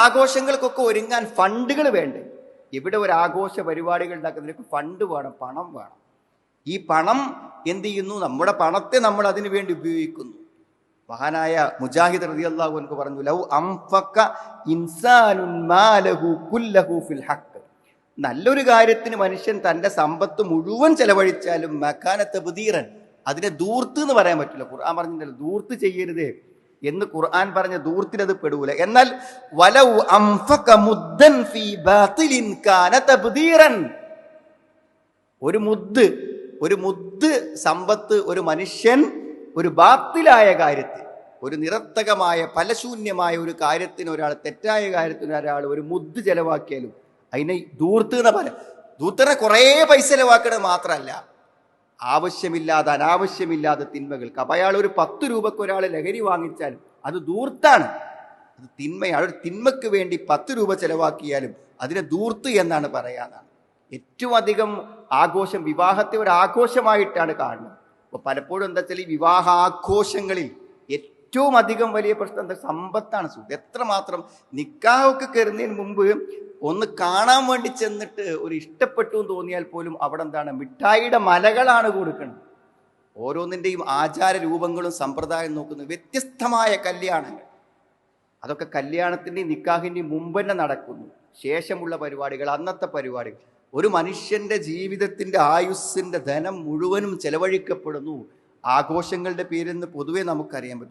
ആഘോഷങ്ങൾക്കൊക്കെ ഒരുങ്ങാൻ ഫണ്ടുകൾ വേണ്ടേ? ഇവിടെ ഒരു ആഘോഷ പരിപാടികൾ ഉണ്ടാക്കുന്നതിനൊക്കെ ഫണ്ട് വേണം പണം വേണം. ഈ പണം എന്ത് ചെയ്യുന്നു? നമ്മുടെ പണത്തെ നമ്മൾ അതിനു വേണ്ടി ഉപയോഗിക്കുന്നു. മഹാനായ മുജാഹിദ് റതി അള്ളാഹു എനിക്ക് പറഞ്ഞു ലൗ അംഫക്ക ഇൻസാനുൻ ഫിൽ ഹഖ്. നല്ലൊരു കാര്യത്തിന് മനുഷ്യൻ തന്റെ സമ്പത്ത് മുഴുവൻ ചെലവഴിച്ചാലും മക്കാനത്തെ തബ്ദീറൻ അതിനെ ദൂർത്ത് എന്ന് പറയാൻ പറ്റില്ല. ഖുർആൻ പറഞ്ഞിട്ടുണ്ടല്ലോ ദൂർത്ത് ചെയ്യരുത്. എന്ന് ഖുർആൻ പറഞ്ഞ ദൂർത്തിൽ അത് പെടൂല. എന്നാൽ വലൗ അംഫക മുദ്ദൻ ഫീ തബ്ദീറൻ. ഒരു മുദ്ദ് ഒരു മുദ്ദ് സമ്പത്ത് ഒരു മനുഷ്യൻ ഒരു ബാത്തിലായ കാര്യത്തിൽ ഒരു നിരർത്ഥകമായ ഫലശൂന്യമായ ഒരു കാര്യത്തിന് ഒരാൾ തെറ്റായ കാര്യത്തിന് ഒരാൾ ഒരു മുദ് ചെലവാക്കിയാലും അതിനെ ദൂർത്ത് എന്ന് പറയാം ദൂർത്തിനെ കുറേ പൈസ ചെലവാക്കണത് മാത്രമല്ല. ആവശ്യമില്ലാതെ അനാവശ്യമില്ലാതെ തിന്മകൾക്ക് അപ്പം അയാൾ ഒരു പത്ത് രൂപക്ക് ഒരാൾ ലഹരി വാങ്ങിച്ചാൽ അത് ദൂർത്താണ് അത് തിന്മയാണ്. ഒരു തിന്മയ്ക്ക് വേണ്ടി പത്ത് രൂപ ചിലവാക്കിയാലും അതിനെ ദൂർത്ത് എന്നാണ് പറയാനാണ് ഏറ്റവും അധികം ആഘോഷം വിവാഹത്തെ ഒരു ആഘോഷമായിട്ടാണ് കാണുന്നത്. അപ്പൊ പലപ്പോഴും എന്താ വെച്ചാൽ ഈ വിവാഹാഘോഷങ്ങളിൽ ഏറ്റവും അധികം വലിയ പ്രശ്നം എന്താ? സമ്പത്താണ്. സുഹൃത്ത് എത്രമാത്രം നിക്കാഹൊക്കെ കയറുന്നതിന് മുമ്പ് ഒന്ന് കാണാൻ വേണ്ടി ചെന്നിട്ട് ഒരു ഇഷ്ടപ്പെട്ടു എന്ന് തോന്നിയാൽ പോലും അവിടെ എന്താണ് മിഠായിയുടെ മലകളാണ് കൊടുക്കുന്നത് ഓരോന്നിന്റെയും ആചാര രൂപങ്ങളും സമ്പ്രദായം നോക്കുന്നത് വ്യത്യസ്തമായ കല്യാണങ്ങൾ. അതൊക്കെ കല്യാണത്തിന്റെയും നിക്കാഹിന്റെയും മുമ്പ് തന്നെ നടക്കുന്നു. ശേഷമുള്ള പരിപാടികൾ അന്നത്തെ പരിപാടികൾ. ഒരു മനുഷ്യന്റെ ജീവിതത്തിന്റെ ആയുസ്സിന്റെ ധനം മുഴുവനും ചെലവഴിക്കപ്പെടുന്നു. ആഘോഷങ്ങളുടെ പേരെന്ന് പൊതുവേ നമുക്കറിയാൻ പറ്റും.